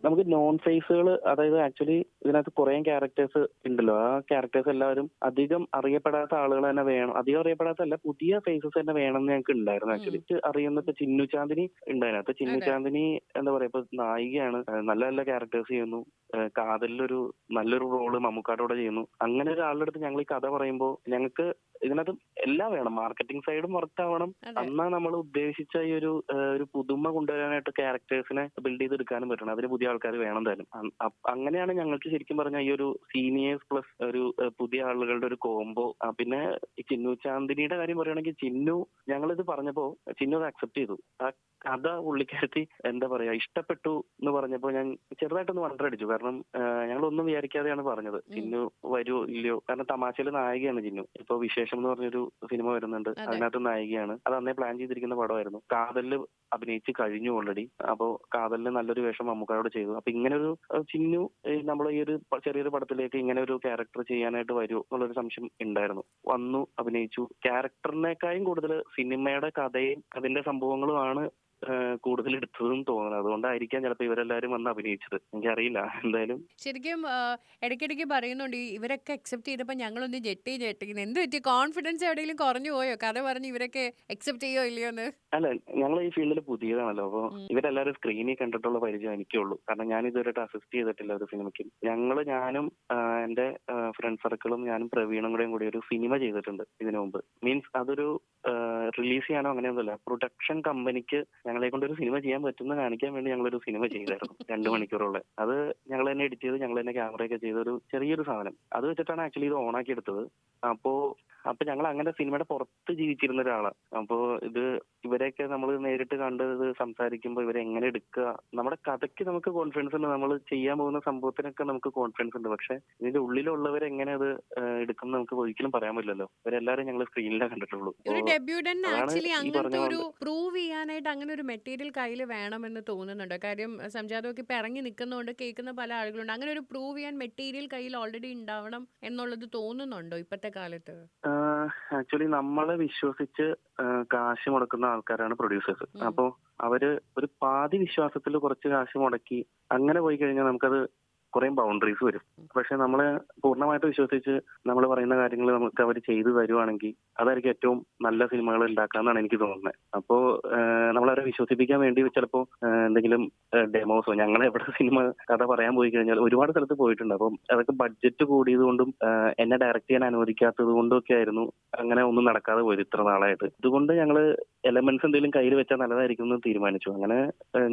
നമുക്ക് നോൺ ഫേസുകൾ അതായത് ആക്ച്വലി ഇതിനകത്ത് കുറേ ക്യാരക്ടേഴ്സ് ഉണ്ടല്ലോ. ആ ക്യാരക്ടേഴ്സ് എല്ലാവരും അധികം അറിയപ്പെടാത്ത ആളുകൾ തന്നെ വേണം. അധികം അറിയപ്പെടാത്തല്ല പുതിയ ഫേസസ് തന്നെ വേണം എന്ന് ഞങ്ങൾക്ക് ഉണ്ടായിരുന്നു ആക്ച്വലി അറിയുന്ന ഇപ്പൊ ചിന്നു ചാന്ദിനി ഉണ്ടായിരുന്നു അപ്പൊ ചിന്നു. ചാന്ദിനി എന്താ പറയാ ഇപ്പൊ നായികയാണ്. നല്ല നല്ല ക്യാരക്ടേഴ്സ് ചെയ്യുന്നു. കാതലിലൊരു നല്ലൊരു റോൾ മമ്മൂക്കാട്ടോടെ ചെയ്യുന്നു. അങ്ങനെ ഒരാളുടെ അടുത്ത് ഞങ്ങൾ ഈ കഥ പറയുമ്പോൾ ഞങ്ങൾക്ക് ഇതിനകത്ത് എല്ലാം വേണം. മാർക്കറ്റിംഗ് സൈഡും വർക്ക് ആവണം. എന്നാ നമ്മൾ ഉദ്ദേശിച്ച ഈ ഒരു ഒരു പുതുമ കൊണ്ടുവരാനായിട്ട് ക്യാരക്ടേഴ്സിനെ ബിൽഡ് ചെയ്തെടുക്കാനും പറ്റണം. അതിന് പുതിയ ആൾക്കാർ വേണം അ- അങ്ങനെയാണ് ഞങ്ങൾക്ക് ശരിക്കും പറഞ്ഞ ഈ ഒരു സീനിയേഴ്സ് പ്ലസ് ഒരു പുതിയ ആളുകളുടെ ഒരു കോംബോ പിന്നെ ചിന്നു ചാന്ദിനിയുടെ കാര്യം പറയുകയാണെങ്കിൽ ചിന്നു ഞങ്ങളിത് പറഞ്ഞപ്പോ ചിന്നു അത് അക്സെപ്റ്റ് ചെയ്തു. ആ കഥ പുള്ളിക്കാരത്തി എന്താ പറയാ ഇഷ്ടപ്പെട്ടു എന്ന് പറഞ്ഞപ്പോൾ ഞാൻ ചെറുതായിട്ടൊന്ന് വണ്ടറടിച്ചു. കാരണം ഞങ്ങൾ ഒന്നും വിചാരിക്കാതെയാണ് പറഞ്ഞത്. ചിന്നു വരുമോ ഇല്ലയോ? കാരണം തമാശയിലെ നായികയാണ് ചിന്നു. ഇപ്പൊ വിശേഷം എന്ന് പറഞ്ഞൊരു സിനിമ വരുന്നുണ്ട്. അതെ. അതിനകത്ത് നായികയാണ്. അത് അന്നേ പ്ലാൻ ചെയ്തിരിക്കുന്ന പടമായിരുന്നു. കാതലിൽ അഭിനയിച്ച് കഴിഞ്ഞു ഓൾറെഡി അപ്പോ കാതലിന് നല്ലൊരു വേഷം മമ്മൂക്കാരോട് ചെയ്തു. അപ്പൊ ഇങ്ങനെ ഒരു ചിന്നു നമ്മൾ ഈ ഒരു ചെറിയൊരു ചെറിയൊരു പടത്തിലേക്ക് ഇങ്ങനെ ഒരു ക്യാരക്ടർ ചെയ്യാനായിട്ട് വരുമോ എന്നുള്ളൊരു സംശയം ഉണ്ടായിരുന്നു. വന്നു അഭിനയിച്ചു. ക്യാരക്ടറിനേക്കാളും കൂടുതൽ സിനിമയുടെ കഥയും അതിന്റെ സംഭവങ്ങളുമാണ് കൂടുതൽ എടുത്തതെന്ന് തോന്നുന്നത്. അതുകൊണ്ടായിരിക്കാം ചിലപ്പോൾ ഇവരെല്ലാരും വന്ന് അഭിനയിച്ചത്. എനിക്കറിയില്ല. എന്തായാലും ശരിക്കും ഇടയ്ക്കിടയ്ക്ക് പറയുന്നുണ്ട് ഇവരൊക്കെ അക്സെപ്റ്റ് ചെയ്തപ്പോൾ ഞങ്ങളൊന്ന് ജെട്ടി ജെട്ടി എന്ത് പറ്റി? കോൺഫിഡൻസ് എവിടെയെങ്കിലും കുറഞ്ഞു പോയോ? കഥ പറഞ്ഞ് ഇവരൊക്കെ അക്സെപ്റ്റ് ചെയ്യോ ഇല്ലയോ എന്ന്? അല്ല ഞങ്ങൾ ഈ ഫീൽഡിൽ പുതിയതാണല്ലോ. അപ്പോൾ. ഇവരെല്ലാവരും സ്ക്രീനിൽ കണ്ടിട്ടുള്ള പരിചയം എനിക്കുള്ളൂ. കാരണം ഞാൻ ഇതുവരെ അസിസ്റ്റ് ചെയ്തിട്ടില്ല ഒരു സിനിമയ്ക്ക് ഞങ്ങൾ ഞാനും എന്റെ ഫ്രണ്ട് സർക്കിളും ഞാനും പ്രവീണും കൂടെയും കൂടി ഒരു സിനിമ ചെയ്തിട്ടുണ്ട് ഇതിനു മുമ്പ്. മീൻസ് അതൊരു റിലീസ് ചെയ്യാനോ അങ്ങനെയൊന്നുമില്ല. പ്രൊഡക്ഷൻ കമ്പനിക്ക് ഞങ്ങളെ കൊണ്ട് ഒരു സിനിമ ചെയ്യാൻ പറ്റുമെന്ന് കാണിക്കാൻ വേണ്ടി ഞങ്ങൾ ഒരു സിനിമ ചെയ്തായിരുന്നു. രണ്ട് മണിക്കൂറുള്ള. അത് ഞങ്ങൾ തന്നെ എഡിറ്റ് ചെയ്ത് ഞങ്ങൾ തന്നെ ക്യാമറയൊക്കെ ചെയ്ത ഒരു ചെറിയൊരു സാധനം. അത് വെച്ചിട്ടാണ് ആക്ച്വലി ഇത് ഓണാക്കി എടുത്തത്. അപ്പോ അപ്പൊ ഞങ്ങൾ അങ്ങനെ സിനിമയുടെ പുറത്ത് ജീവിച്ചിരുന്ന ഒരാളാണ് അപ്പോ ഇത് ഇവരെയൊക്കെ നമ്മൾ നേരിട്ട് കണ്ടത് സംസാരിക്കുമ്പോൾ ഇവരെ എങ്ങനെ എടുക്കുക നമ്മുടെ കഥയ്ക്ക് നമുക്ക് കോൺഫിഡൻസ് ഉണ്ട്. നമ്മൾ ചെയ്യാൻ പോകുന്ന സംഭവത്തിനൊക്കെ നമുക്ക് കോൺഫിഡൻസ് ഉണ്ട്. പക്ഷെ ഇതിന്റെ ഉള്ളിലുള്ളവർ എങ്ങനെ അത് എടുക്കും നമുക്ക് ഒരിക്കലും പറയാൻ പറ്റില്ലല്ലോ. ഇവരെല്ലാരും ഞങ്ങൾ സ്ക്രീനിലേ കണ്ടിട്ടുള്ളൂ. ആക്ച്വലി അങ്ങനത്തെ ഒരു പ്രൂവ് ചെയ്യാനായിട്ട് അങ്ങനെ ഒരു മെറ്റീരിയൽ കയ്യിൽ വേണമെന്ന് തോന്നുന്നുണ്ട്. കാര്യം സംജാതമൊക്കെ ഇപ്പൊ ഇറങ്ങി നിൽക്കുന്നതുകൊണ്ട് കേൾക്കുന്ന പല ആളുകളുണ്ട്. അങ്ങനെ ഒരു പ്രൂവ് ചെയ്യാൻ മെറ്റീരിയൽ കയ്യിൽ ഓൾറെഡി ഉണ്ടാവണം എന്നുള്ളത് തോന്നുന്നുണ്ടോ ഇപ്പത്തെ കാലത്ത്? ആക്ച്വലി നമ്മളെ വിശ്വസിച്ച് കാശ് മുടക്കുന്ന ആൾക്കാരാണ് പ്രൊഡ്യൂസേഴ്സ്. അപ്പോ അവർ ഒരു പാതി വിശ്വാസത്തിൽ കുറച്ച് കാശ് മുടക്കി അങ്ങനെ പോയി കഴിഞ്ഞാൽ നമുക്കത് കുറെ ബൗണ്ടറീസ് വരും. പക്ഷെ നമ്മൾ പൂർണമായിട്ട് വിശ്വസിച്ച് നമ്മൾ പറയുന്ന കാര്യങ്ങൾ നമുക്ക് അവർ ചെയ്തു തരുവാണെങ്കിൽ അതായിരിക്കും ഏറ്റവും നല്ല സിനിമകൾ ഉണ്ടാക്കാന്നാണ് എനിക്ക് തോന്നുന്നത് അപ്പോൾ നമ്മളവരെ വിശ്വസിപ്പിക്കാൻ വേണ്ടി ചിലപ്പോ എന്തെങ്കിലും ഡെമോസോ ഞങ്ങൾ എവിടെ സിനിമ കഥ പറയാൻ പോയി കഴിഞ്ഞാൽ ഒരുപാട് സ്ഥലത്ത് പോയിട്ടുണ്ട്. അപ്പം അതൊക്കെ ബഡ്ജറ്റ് കൂടിയത് കൊണ്ടും എന്നെ ഡയറക്റ്റ് ചെയ്യാൻ അനുവദിക്കാത്തത് കൊണ്ടും ഒക്കെ ആയിരുന്നു. അങ്ങനെ ഒന്നും നടക്കാതെ പോയത് ഇത്ര നാളായിട്ട്. ഇതുകൊണ്ട് ഞങ്ങൾ എലമെന്റ്സ് എന്തെങ്കിലും കയ്യിൽ വെച്ചാൽ നല്ലതായിരിക്കും എന്ന് തീരുമാനിച്ചു. അങ്ങനെ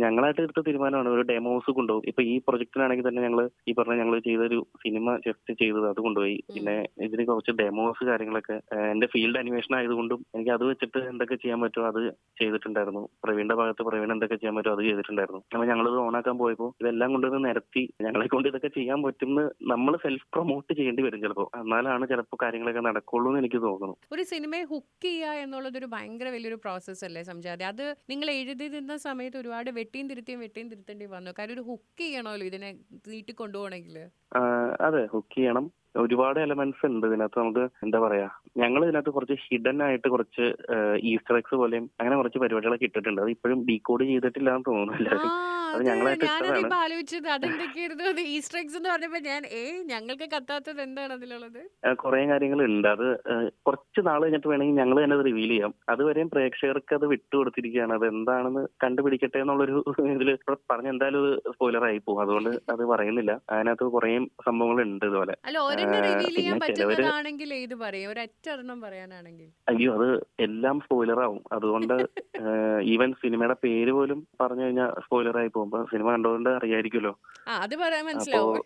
ഞങ്ങളായിട്ട് എടുത്ത തീരുമാനമാണ് ഒരു ഡെമോസ് കൊണ്ടുപോകും. ഇപ്പൊ ഈ പ്രൊജക്ടിനാണെങ്കിൽ തന്നെ ഞങ്ങൾ ഈ പറഞ്ഞ ഞങ്ങൾ ചെയ്തൊരു സിനിമ ജസ്റ്റ് ചെയ്തത് അത് കൊണ്ടുപോയി. പിന്നെ ഇതിന് കുറച്ച് ഡെമോസ് കാര്യങ്ങളൊക്കെ എന്റെ ഫീൽഡ് അനിമേഷൻ ആയതുകൊണ്ടും എനിക്ക് അത് വെച്ചിട്ട് എന്തൊക്കെ ചെയ്യാൻ പറ്റുമോ അത് ചെയ്തിട്ടുണ്ടായിരുന്നു. പ്രവീണിന്റെ ഭാഗത്ത് പ്രവീൺ എന്തൊക്കെ ചെയ്യാൻ പറ്റുമോ അത് ചെയ്തിട്ടുണ്ടായിരുന്നു. അപ്പൊ ഞങ്ങളിത് ആക്കാൻ പോയപ്പോൾ ഇതെല്ലാം കൊണ്ടുവന്ന് നിരത്തി ഞങ്ങളെ കൊണ്ട് ഇതൊക്കെ ചെയ്യാൻ പറ്റുമെന്ന് നമ്മൾ സെൽഫ് പ്രൊമോട്ട് ചെയ്യേണ്ടി വരും ചിലപ്പോൾ എന്നാലാണ് ചിലപ്പോൾ കാര്യങ്ങളൊക്കെ നടക്കുള്ളൂ എന്ന് എനിക്ക് തോന്നുന്നു. ഒരു സിനിമയെ ഹുക്ക് ചെയ്യുക എന്നുള്ളത് ഒരു ഭയങ്കര വലിയൊരു പ്രോസസ് അല്ലേ സംജാതി? അത് നിങ്ങൾ എഴുതി നിന്ന സമയത്ത് ഒരുപാട് വെട്ടിയും തിരുത്തിയും വെട്ടിയും തിരുത്തേണ്ടി വന്നു. കാര്യം ഒരു ഹുക്ക് ചെയ്യണമല്ലോ ഇതിനെ നീട്ടി കൊണ്ടുപോകണമെങ്കിൽ? അതെ ഹുക്ക് ചെയ്യണം. ഒരുപാട് എലമെന്റ്സ് ഉണ്ട്. ഇതിനകത്ത് നമുക്ക് എന്താ പറയാ ഞങ്ങൾ ഇതിനകത്ത് കുറച്ച് ഹിഡൻ ആയിട്ട് കുറച്ച് ഈസ്റ്റർ എക്സ് പോലെയും അങ്ങനെ കുറച്ച് പരിപാടികളൊക്കെ ഇട്ടിട്ടുണ്ട്. അത് ഇപ്പോഴും ഡീകോഡ് ചെയ്തിട്ടില്ല എന്ന് തോന്നുന്നില്ല ആ അത് ഉണ്ട് ഞങ്ങളായിട്ട് ആലോചിച്ചത് അതെന്തൊക്കെയായിരുന്നു? അത് ഈസ്റ്റർ എന്ന് പറഞ്ഞപ്പോ ഞാൻ ഏ ഞങ്ങൾക്ക് കത്താത്തത് എന്താണ് അതിലുള്ളത്? കുറെ കാര്യങ്ങളുണ്ട്. അത് കുറച്ച് നാൾ കഴിഞ്ഞിട്ട് വേണമെങ്കിൽ ഞങ്ങൾ തന്നെ അത് റിവീൽ ചെയ്യാം. അതുവരെയും പ്രേക്ഷകർക്ക് അത് വിട്ടുകൊടുത്തിരിക്കുകയാണ് അത് എന്താണെന്ന് കണ്ടുപിടിക്കട്ടെ എന്നുള്ളൊരു ഇതിൽ പറഞ്ഞ എന്തായാലും സ്പോയിലർ ആയി പോകും. അതുകൊണ്ട് അത് പറയുന്നില്ല. അതിനകത്ത് കുറേ സംഭവങ്ങളുണ്ട് ഇതുപോലെ. അല്ല ഒരെണ്ണം റിവീൽ ചെയ്യാൻ പറ്റുന്നതാണെങ്കിൽ ഏത് പറയും? ഒരൊറ്റ ഒരെണ്ണം പറയാനാണെങ്കിൽ. അയ്യോ അത് എല്ലാം സ്പോയിലർ ആവും അതുകൊണ്ട് ഈവൻ സിനിമയുടെ പേര് പോലും പറഞ്ഞു കഴിഞ്ഞാൽ സ്പോയിലർ ആയി പോകുമ്പോ സിനിമ കണ്ടുകൊണ്ട് അറിയായിരിക്കുമല്ലോ. അത് പറയാൻ മനസ്സിലാവും.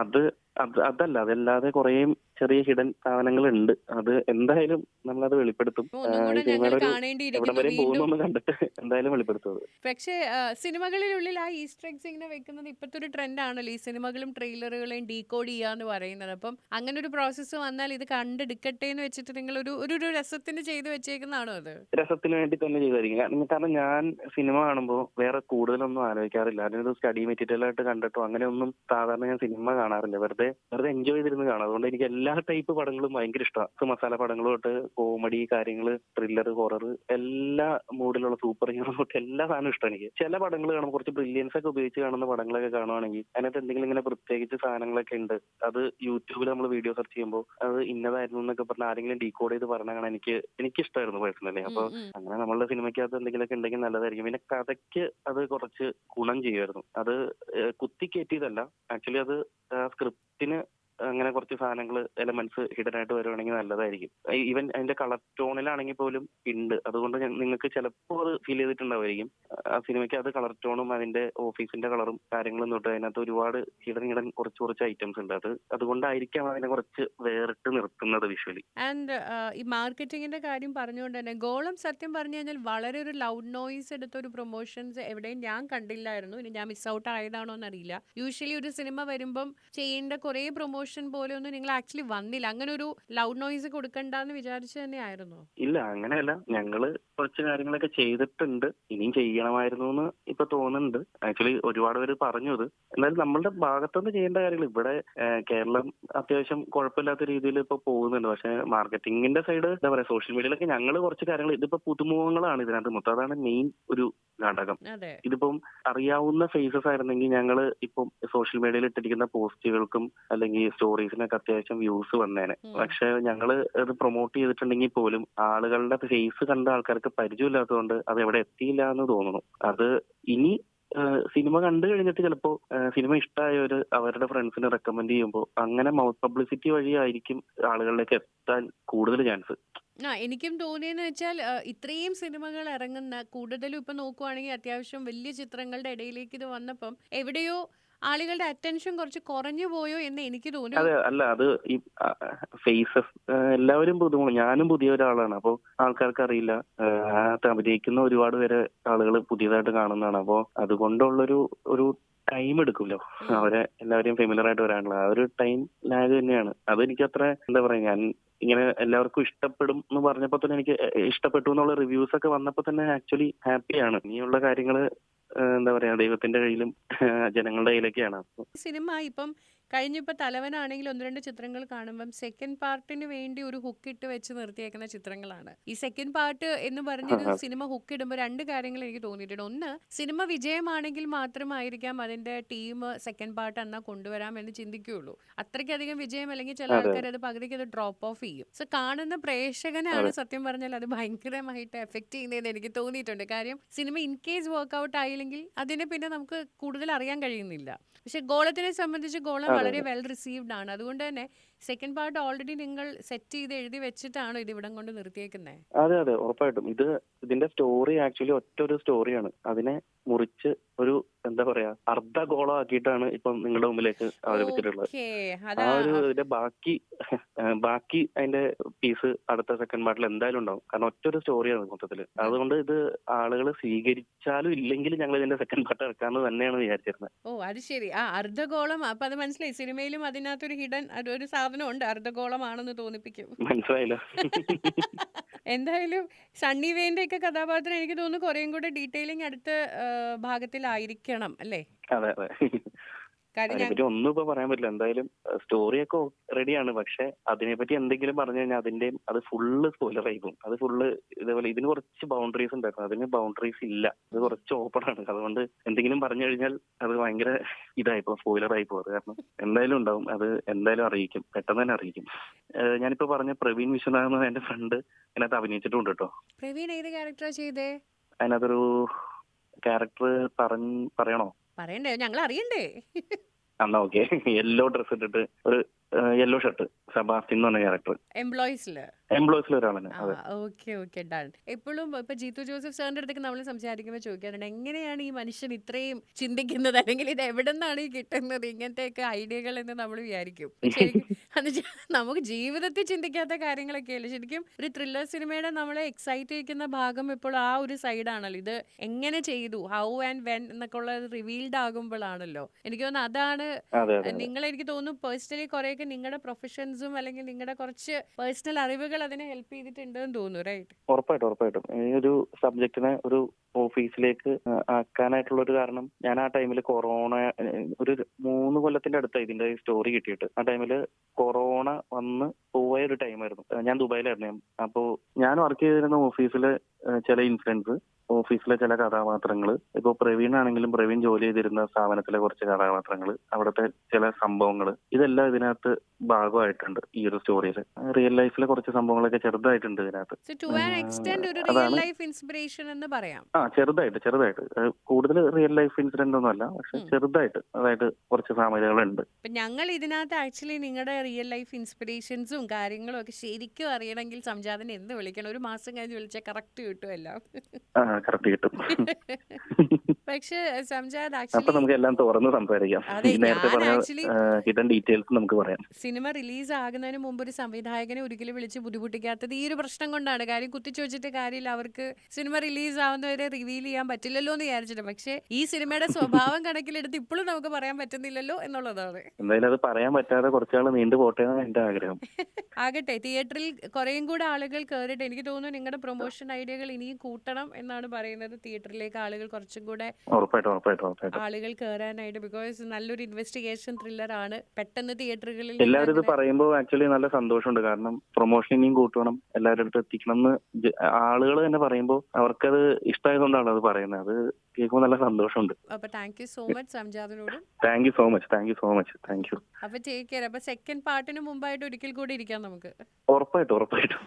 അത് അത് അതല്ല അതല്ലാതെ കുറേ ചെറിയ ഹിഡൻ സാധനങ്ങളുണ്ട്. അത് എന്തായാലും നമ്മളത് വെളിപ്പെടുത്തും. എവിടം വരെ പോകുന്നു കണ്ടിട്ട് എന്തായാലും വെളിപ്പെടുത്തും അത് പക്ഷേ സിനിമകളിലുള്ളിൽ ആ ഈസ്റ്റർ എഗ്സ് ഇങ്ങനെ വെക്കുന്നത് ഇപ്പോഴത്തെ ഒരു ട്രെൻഡ് ആണല്ലോ ഈ സിനിമകളും ട്രെയിലറുകളെയും ഡീകോഡ് ചെയ്യാന്ന് പറയുന്നത്. അപ്പം അങ്ങനെ ഒരു പ്രോസസ്സ് വന്നാൽ ഇത് കണ്ടെടുക്കട്ടെ എന്ന് വെച്ചിട്ട് നിങ്ങൾ ഒരു ഒരു രസത്തിന് ചെയ്ത് വെച്ചേക്കുന്നതാണോ അത്? രസത്തിന് വേണ്ടി തന്നെ ചെയ്തായിരിക്കും കാരണം കാരണം ഞാൻ സിനിമ കാണുമ്പോൾ വേറെ കൂടുതലൊന്നും ആലോചിക്കാറില്ല. അതിനൊരു സ്റ്റഡി മെറ്റീരിയൽ ആയിട്ട് കണ്ടിട്ടോ അങ്ങനെയൊന്നും സാധാരണ ഞാൻ സിനിമ കാണാറില്ല. വെറുതെ വെറുതെ എൻജോയ് ചെയ്തിരുന്ന് കാണാം. അതുകൊണ്ട് എനിക്ക് എല്ലാ ടൈപ്പ് പടങ്ങളും ഭയങ്കര ഇഷ്ടമാണ് മസാല പടങ്ങൾ തൊട്ട് കോമഡി കാര്യങ്ങൾ ത്രില്ലർ ഹൊറർ എല്ലാ മൂഡിലുള്ള സൂപ്പർ ഹീറോ തൊട്ട് എല്ലാ സാധനവും ഇഷ്ടമാണ് എനിക്ക്. ചില പടങ്ങൾ കാണുമ്പോൾ കുറച്ച് ബ്രില്യൻസ് ഒക്കെ ഉപയോഗിച്ച് കാണുന്ന പടങ്ങളൊക്കെ കാണുവാണെങ്കിൽ അതിനകത്ത് എന്തെങ്കിലും ഇങ്ങനെ പ്രത്യേകിച്ച് സാധനങ്ങളൊക്കെ ഉണ്ട്. അത് യൂട്യൂബിൽ നമ്മൾ വീഡിയോ സെർച്ച് ചെയ്യുമ്പോൾ അത് ഇന്നതായിരുന്നു എന്നൊക്കെ പറഞ്ഞ ആരെങ്കിലും ഡീകോഡ് ചെയ്ത് പറഞ്ഞാൽ എനിക്ക് എനിക്ക് ഇഷ്ടമായിരുന്നു പേഴ്സണലി അപ്പൊ. അങ്ങനെ നമ്മളുടെ സിനിമയ്ക്കകത്ത് എന്തെങ്കിലുമൊക്കെ ഉണ്ടെങ്കിൽ നല്ലതായിരിക്കും. പിന്നെ കഥയ്ക്ക് അത് കുറച്ച് ഗുണം ചെയ്യുമായിരുന്നു. അത് കുത്തിക്കേറ്റിയതല്ല. കുത്തിക്കയറ്റിയതല്ല ആക്ച്വലി അത് സ്ക്രിപ്റ്റിന് അങ്ങനെ കുറച്ച് സാധനങ്ങൾ എലമെന്റ്സ് ഹിഡൻ ആയിട്ട് വരുവാണെങ്കിൽ നല്ലതായിരിക്കും. ഈവൻ അതിന്റെ കളർ ടോണിലാണെങ്കിൽ പോലും ഉണ്ട്. അതുകൊണ്ട് നിങ്ങൾക്ക് ചിലപ്പോൾ അത് ഫീൽ ചെയ്തിട്ടുണ്ടാവുമായിരിക്കും. ആ സിനിമയ്ക്ക് അത് കളർ ടോണും അതിന്റെ ഓഫീസിന്റെ കളറും കാര്യങ്ങളും തൊട്ട് അതിനകത്ത് ഒരുപാട് ഹിഡൻ ഹിഡൻ കുറച്ച് കുറച്ച് ഐറ്റംസ് ഉണ്ട്. അത് അതുകൊണ്ടായിരിക്കാം അതിനെ കുറച്ച് വേറിട്ട് നിർത്തുന്നത് വിഷ്വലി ആൻഡ് ഈ മാർക്കറ്റിംഗിന്റെ കാര്യം പറഞ്ഞുകൊണ്ട് തന്നെ ഗോളം സത്യം പറഞ്ഞു കഴിഞ്ഞാൽ വളരെ ഒരു ലൗഡ് നോയിസ് എടുത്ത ഒരു പ്രൊമോഷൻസ് എവിടെയും ഞാൻ കണ്ടില്ലായിരുന്നു. ഇനി ഞാൻ മിസ് ഔട്ട് ആയതാണോ എന്നറിയില്ല യൂഷ്വലി ഒരു സിനിമ വരുമ്പം ചെയ്യേണ്ട കുറേ പ്രൊമോഷൻ പോലെ ഒന്നും നിങ്ങൾ ആക്ച്വലി വന്നില്ല. അങ്ങനെ ഒരു ലൗഡ് നോയിസ് കൊടുക്കണ്ടെന്ന് വിചാരിച്ചു തന്നെയായിരുന്നു? ഇല്ല അങ്ങനെയല്ല. ഞങ്ങൾ കുറച്ച് കാര്യങ്ങളൊക്കെ ചെയ്തിട്ടുണ്ട്. ഇനിയും ചെയ്യണമായിരുന്നു എന്ന് ഇപ്പൊ തോന്നുന്നുണ്ട്. ആക്ച്വലി ഒരുപാട് പേര് പറഞ്ഞു അത് എന്നാലും നമ്മളുടെ ഭാഗത്തുനിന്ന് ചെയ്യേണ്ട കാര്യങ്ങൾ ഇവിടെ കേരളം അത്യാവശ്യം കുഴപ്പമില്ലാത്ത രീതിയിൽ ഇപ്പൊ പോകുന്നുണ്ട്. പക്ഷെ മാർക്കറ്റിംഗിന്റെ സൈഡ് എന്താ പറയാ സോഷ്യൽ മീഡിയയിലൊക്കെ ഞങ്ങൾ കുറച്ച് കാര്യങ്ങൾ ഇതിപ്പോ പുതുമുഖങ്ങളാണ് ഇതിനകത്ത് മൊത്തം. അതാണ് മെയിൻ ഒരു ഘടകം. ഇതിപ്പം അറിയാവുന്ന ഫേസസ് ആയിരുന്നെങ്കിൽ ഞങ്ങൾ ഇപ്പം സോഷ്യൽ മീഡിയയിൽ ഇട്ടിരിക്കുന്ന പോസ്റ്റുകൾക്കും അല്ലെങ്കിൽ സ്റ്റോറീസിനൊക്കെ അത്യാവശ്യം വ്യൂസ് വന്നേനെ. പക്ഷെ ഞങ്ങൾ അത് പ്രൊമോട്ട് ചെയ്തിട്ടുണ്ടെങ്കിൽ പോലും ആളുകളുടെ ഫേസ് കണ്ട ആൾക്കാർക്ക് പരിചയമില്ലാത്തതുകൊണ്ട് അത് എവിടെ എത്തിയില്ല എന്ന് തോന്നുന്നു. അത് ഇനി സിനിമ കണ്ടു കഴിഞ്ഞിട്ട് ചിലപ്പോ സിനിമ ഇഷ്ടമായവര് അവരുടെ ഫ്രണ്ട്സിന് റെക്കമെൻഡ് ചെയ്യുമ്പോൾ അങ്ങനെ മൗത്ത് പബ്ലിസിറ്റി വഴി ആയിരിക്കും ആളുകളിലേക്ക് എത്താൻ കൂടുതൽ ചാൻസ് ആ എനിക്കും തോന്നിയെന്ന് വെച്ചാൽ ഇത്രയും സിനിമകൾ ഇറങ്ങുന്ന കൂടുതലും ഇപ്പൊ നോക്കുവാണെങ്കിൽ അത്യാവശ്യം വലിയ ചിത്രങ്ങളുടെ ഇടയിലേക്ക് ഇത് വന്നപ്പം എവിടെയോ ആളുകളുടെ അറ്റൻഷൻ കുറച്ച് കുറഞ്ഞു പോയോ എന്ന് എനിക്ക് തോന്നുന്നു. അതെ അല്ല അത് ഈ ഫേസസ് എല്ലാവരും പുതുമുഖം ഞാനും പുതിയ ഒരാളാണ്. അപ്പോൾ ആൾക്കാർക്ക് അറിയില്ല. അഭിനയിക്കുന്ന ഒരുപാട് പേര് ആളുകൾ പുതിയതായിട്ട് കാണുന്നതാണ്. അപ്പോൾ അതുകൊണ്ടുള്ളൊരു ഒരു ടൈം എടുക്കുമല്ലോ അവരെ എല്ലാവരെയും ഫെമിലർ ആയിട്ട് വരാനുള്ള. ആ ഒരു ടൈം ലാഗ് തന്നെയാണ്. അതെനിക്ക് അത്ര എന്താ പറയാ ഞാൻ ഇങ്ങനെ എല്ലാവർക്കും ഇഷ്ടപ്പെടും എന്ന് പറഞ്ഞപ്പോൾ തന്നെ എനിക്ക് ഇഷ്ടപ്പെട്ടു എന്നുള്ള റിവ്യൂസ് ഒക്കെ വന്നപ്പോൾ തന്നെ ആക്ച്വലി ഹാപ്പിയാണ് ഇനിയുള്ള കാര്യങ്ങൾ എന്താ പറയാ ദൈവത്തിന്റെ കയ്യിലും ജനങ്ങളുടെ കയ്യിലൊക്കെയാണ്. സിനിമ ഇപ്പം കഴിഞ്ഞിപ്പോൾ തലവനാണെങ്കിൽ ഒന്ന് രണ്ട് ചിത്രങ്ങൾ കാണുമ്പം സെക്കൻഡ് പാർട്ടിന് വേണ്ടി ഒരു ഹുക്ക് ഇട്ട് വെച്ച് നിർത്തിയേക്കുന്ന ചിത്രങ്ങളാണ്. ഈ സെക്കൻഡ് പാർട്ട് എന്ന് പറഞ്ഞൊരു സിനിമ ഹുക്ക് ഇടുമ്പോൾ രണ്ട് കാര്യങ്ങൾ എനിക്ക് തോന്നിയിട്ടുണ്ട്. ഒന്ന് സിനിമ വിജയമാണെങ്കിൽ മാത്രമായിരിക്കാം അതിന്റെ ടീം സെക്കൻഡ് പാർട്ട് എന്നാ കൊണ്ടുവരാം എന്ന് ചിന്തിക്കുകയുള്ളൂ. അത്രയ്ക്കധികം വിജയം അല്ലെങ്കിൽ ചില ആൾക്കാർ അത്. പകുതിക്ക് അത് ഡ്രോപ്പ് ഓഫ് ചെയ്യും. സോ കാണുന്ന പ്രേക്ഷകനാണ് സത്യം പറഞ്ഞാൽ അത് ഭയങ്കരമായിട്ട് എഫക്ട് ചെയ്യുന്നതെന്ന് എനിക്ക് തോന്നിയിട്ടുണ്ട്. കാര്യം cinema in case work out ആയില്ലെങ്കിൽ അതിനെ പിന്നെ നമുക്ക് കൂടുതൽ അറിയാൻ കഴിയുന്നില്ല. പക്ഷെ ഗോളത്തിനെ സംബന്ധിച്ച് ഗോളം വളരെ വെൽ റിസീവ്ഡ് ആണ്. അതുകൊണ്ട് തന്നെ സെക്കൻഡ് പാർട്ട് ഓൾറെഡി നിങ്ങൾ സെറ്റ് ചെയ്ത് എഴുതി വെച്ചിട്ടാണോ ഇത് ഇവിടം കൊണ്ട് നിർത്തിയേക്കുന്നത് അതെ അതെ. ഉറപ്പായിട്ടും. ഇത് ഇതിന്റെ സ്റ്റോറി ആക്ച്വലി ഒറ്റ ഒരു സ്റ്റോറിയാണ് അതിനെ മുറിച്ച് ഒരു എന്താ പറയാ അർദ്ധ ഗോളമാക്കിയിട്ടാണ് ഇപ്പം നിങ്ങളുടെ മുമ്പിലേക്ക് അവതരിപ്പിച്ചിട്ടുള്ളത്. ആ ഒരു ഇതിന്റെ ബാക്കി ബാക്കി അതിന്റെ പീസ് അടുത്ത സെക്കൻഡ് പാർട്ടിൽ എന്തായാലും ഉണ്ടാവും. കാരണം ഒറ്റ ഒരു സ്റ്റോറിയാണ് മൊത്തത്തിൽ. അതുകൊണ്ട് ഇത് ആളുകൾ സ്വീകരിച്ചാലും ഇല്ലെങ്കിലും ഞങ്ങൾ ഇതിന്റെ സെക്കൻഡ് പാർട്ട് ഇറക്കാന്ന് തന്നെയാണ് വിചാരിച്ചിരുന്നത്. ഓ അത് ശരി. ആ അർദ്ധഗോളം അപ്പൊ അത് മനസ്സിലായി. സിനിമയിലും അതിനകത്തൊരു ഹിഡൻ ഒരു സാധനം ഉണ്ട്. അർദ്ധഗോളമാണെന്ന് തോന്നിപ്പിക്കും. മനസ്സിലായില്ല. എന്തായാലും സണ്ണി വേന്റെ ഒക്കെ കഥാപാത്രം എനിക്ക് തോന്നുന്നു കുറേയും കൂടെ ഡീറ്റെയിലിംഗ് അടുത്ത ഭാഗത്തിലായിരിക്കണം അല്ലേ? അതെ അതെ. അതിനെപ്പറ്റി ഒന്നും ഇപ്പൊ പറയാൻ പറ്റില്ല. എന്തായാലും സ്റ്റോറിയൊക്കെ റെഡിയാണ് പക്ഷെ അതിനെപ്പറ്റി എന്തെങ്കിലും പറഞ്ഞു കഴിഞ്ഞാൽ അതിന്റെ അത് ഫുള്ള് സ്പോയിലർ ആയി പോകും. അത് ഫുള്ള് ഇതേപോലെ ഇതിന് കുറച്ച് ബൗണ്ടറീസ് ഉണ്ടായിരുന്നു. അതിന് ബൗണ്ടറീസ് ഇല്ല. അത് കുറച്ച് ഓപ്പൺ ആണ്. അതുകൊണ്ട് എന്തെങ്കിലും പറഞ്ഞു കഴിഞ്ഞാൽ അത് ഭയങ്കര ഇതായി പോകും സ്പോയിലർ ആയി പോകും. അത് കാരണം എന്തായാലും ഉണ്ടാവും. അത് എന്തായാലും അറിയിക്കും. പെട്ടെന്ന് തന്നെ അറിയിക്കും. ഞാനിപ്പോ പറഞ്ഞ പ്രവീൺ വിശ്വനാഥ് എന്റെ ഫ്രണ്ട് അതിനകത്ത് അഭിനയിച്ചിട്ടുണ്ട് കേട്ടോ. പ്രവീൺ ഏത് ക്യാരക്ടറാ ചെയ്തേ? അതിനകത്തൊരു ക്യാരക്ടർ പറഞ്ഞ് പറയണോ? പറയണ്ടേ? ഞങ്ങൾ അറിയണ്ടേ എന്നാ ഓക്കെ. യെല്ലോ ഡ്രസ് ഇട്ടിട്ട് ഒരു യെല്ലോ ഷർട്ട് സെബാസ്റ്റിൻ എന്ന് പറഞ്ഞ ക്യാരക്ടർ എംപ്ലോയീസിൽ എംപ്ലോയീസിൽ ഒരാളാണ്. ഓക്കെ ഓക്കെ ഡൺ എപ്പോഴും ഇപ്പൊ ജീത്തു ജോസഫ് സാറിന്റെ അടുത്തേക്ക് നമ്മൾ സംസാരിക്കുമ്പോൾ ചോദിക്കാറുണ്ട് എങ്ങനെയാണ് ഈ മനുഷ്യൻ ഇത്രയും ചിന്തിക്കുന്നത്? അല്ലെങ്കിൽ ഇത് എവിടെ നിന്നാണ് ഈ കിട്ടുന്നത്? ഇങ്ങനത്തെയൊക്കെ ഐഡിയകൾ എന്ന് നമ്മൾ വിചാരിക്കും. നമുക്ക് ജീവിതത്തിൽ ചിന്തിക്കാത്ത കാര്യങ്ങളൊക്കെ അല്ലേ ശരിക്കും ഒരു ത്രില്ലർ സിനിമയുടെ നമ്മളെ എക്സൈറ്റ് ചെയ്യിക്കുന്ന ഭാഗം ഇപ്പോൾ ആ ഒരു സൈഡാണല്ലോ ഇത് എങ്ങനെ ചെയ്തു? ഹൗ ആൻഡ് വെൻ എന്നൊക്കെ ഉള്ളത് റിവീൽഡ് ആകുമ്പോഴാണല്ലോ. എനിക്ക് തോന്നുന്നു അതാണ് അതെ അതെ നിങ്ങൾ എനിക്ക് തോന്നുന്നു പേഴ്സണലി കുറെയൊക്കെ നിങ്ങളുടെ പ്രൊഫഷൻസും അല്ലെങ്കിൽ നിങ്ങളുടെ കുറച്ച് പേഴ്സണൽ അറിവുകൾ അതിനെ ഹെൽപ്പ് ചെയ്തിട്ടുണ്ടെന്ന് തോന്നുന്നു റൈറ്റ് ഉറപ്പായിട്ടും ഉറപ്പായിട്ടും. ഈ ഒരു സബ്ജക്റ്റിനെ ഒരു ഓഫീസിലേക്ക് ആക്കാനായിട്ടുള്ള ഒരു കാരണം ഞാൻ ആ ടൈമിൽ കൊറോണ ഒരു മൂന്ന് കൊല്ലത്തിന്റെ അടുത്തായി ഇതിന്റെ സ്റ്റോറി കിട്ടിയിട്ട്. ആ ടൈമിൽ കൊറോണ വന്ന് പോയ ഒരു ടൈമായിരുന്നു ഞാൻ ദുബായിലായിരുന്നു. അപ്പോൾ അപ്പോ ഞാൻ വർക്ക് ചെയ്തിരുന്ന ഓഫീസിലെ ചില ഇൻസിഡൻസ് ഓഫീസിലെ ചില കഥാപാത്രങ്ങൾ ഇപ്പോൾ പ്രവീൺ ആണെങ്കിലും പ്രവീൺ ജോലി ചെയ്തിരുന്ന സ്ഥാപനത്തിലെ കുറച്ച് കഥാപാത്രങ്ങൾ അവിടുത്തെ ചില സംഭവങ്ങൾ ഇതെല്ലാം ഇതിനകത്ത് ഭാഗമായിട്ടുണ്ട് ഈ ഒരു സ്റ്റോറിയിൽ റിയൽ ലൈഫിലെ കുറച്ച് സംഭവങ്ങളൊക്കെ ചെറുതായിട്ടുണ്ട് ഇതിനകത്ത്. ആ, ചെറുതായിട്ട് ചെറുതായിട്ട്. കൂടുതൽ റിയൽ ലൈഫ് ഇൻസിഡന്റ് ഒന്നും അല്ല പക്ഷെ ചെറുതായിട്ട് അതായത് കുറച്ച് സാമഗ്രികളുണ്ട് ഇപ്പൊ ഞങ്ങൾ ഇതിനകത്ത് ആക്ച്വലി നിങ്ങളുടെ റിയൽ ലൈഫ് ഇൻസ്പിറേഷൻസും കാര്യങ്ങളും ഒക്കെ ശരിക്കും അറിയണമെങ്കിൽ സംജാതനെ എന്ത് വിളിക്കണം? ഒരു മാസം കഴിഞ്ഞ് വിളിച്ചാൽ കറക്റ്റ് കിട്ടുമല്ലോ കറക്റ്റ് കിട്ടും. പക്ഷെ അപ്പൊ നമുക്ക് എല്ലാം തുറന്ന് സംസാരിക്കാം. നേരത്തെ പറഞ്ഞ ഹിഡൻ ഡീറ്റെയിൽസ് നമുക്ക് പറയാം. സിനിമ റിലീസ് ആകുന്നതിന് മുമ്പ് ഒരു സംവിധായകനെ ഒരിക്കലും വിളിച്ച് ബുദ്ധിമുട്ടിക്കാത്തത് ഈ ഒരു പ്രശ്നം കൊണ്ടാണ്. കാര്യം കുത്തിച്ചു വെച്ചിട്ട് കാര്യമില്ല. അവർക്ക് സിനിമ റിലീസ് ആവുന്നവരെ റിവീൽ ചെയ്യാൻ പറ്റില്ലല്ലോ എന്ന് വിചാരിച്ചിട്ട്. പക്ഷേ ഈ സിനിമയുടെ സ്വഭാവം കണക്കിലെടുത്ത് ഇപ്പോഴും നമുക്ക് പറയാൻ പറ്റുന്നില്ലല്ലോ എന്നുള്ളതാണ്. എന്തായാലും അത് പറയാൻ പറ്റാതെ കുറച്ചാൾ നീണ്ടു പോട്ടെ എന്റെ ആഗ്രഹം. ആകട്ടെ തിയേറ്ററിൽ കുറേയും കൂടെ ആളുകൾ കയറിയിട്ട് എനിക്ക് തോന്നുന്നു നിങ്ങളുടെ പ്രൊമോഷൻ ഐഡിയകൾ ഇനിയും കൂട്ടണം എന്നാണ് പറയുന്നത് തിയേറ്ററിലേക്ക് ആളുകൾ കുറച്ചും കൂടെ ആളുകൾ കയറാനായിട്ട് ബിക്കോസ് നല്ലൊരു ഇൻവെസ്റ്റിഗേഷൻ ത്രില്ലർ ആണ്. പെട്ടെന്ന് തിയേറ്ററുകളിൽ എല്ലാവരും ഇത് പറയുമ്പോൾ ആക്ച്വലി നല്ല സന്തോഷമുണ്ട്. കാരണം പ്രൊമോഷൻ ഇനിയും കൂട്ടണം എല്ലാവരുടെ അടുത്ത് എത്തിക്കണം എന്ന് ആളുകൾ തന്നെ പറയുമ്പോൾ അവർക്കത് ഇഷ്ടമായതുകൊണ്ടാണ് അത് പറയുന്നത്. അത് കേൾക്കുമ്പോൾ നല്ല സന്തോഷമുണ്ട്. അപ്പൊ thank you so much സംജാദിനോടും thank you so much thank you so much thank you അപ്പൊ ടേക്ക് കെയർ അപ്പൊ സെക്കൻഡ് പാർട്ടിന് മുമ്പായിട്ട് ഒരിക്കൽ കൂടി ഇരിക്കാം നമുക്ക്. ഉറപ്പായിട്ടും ഉറപ്പായിട്ടും.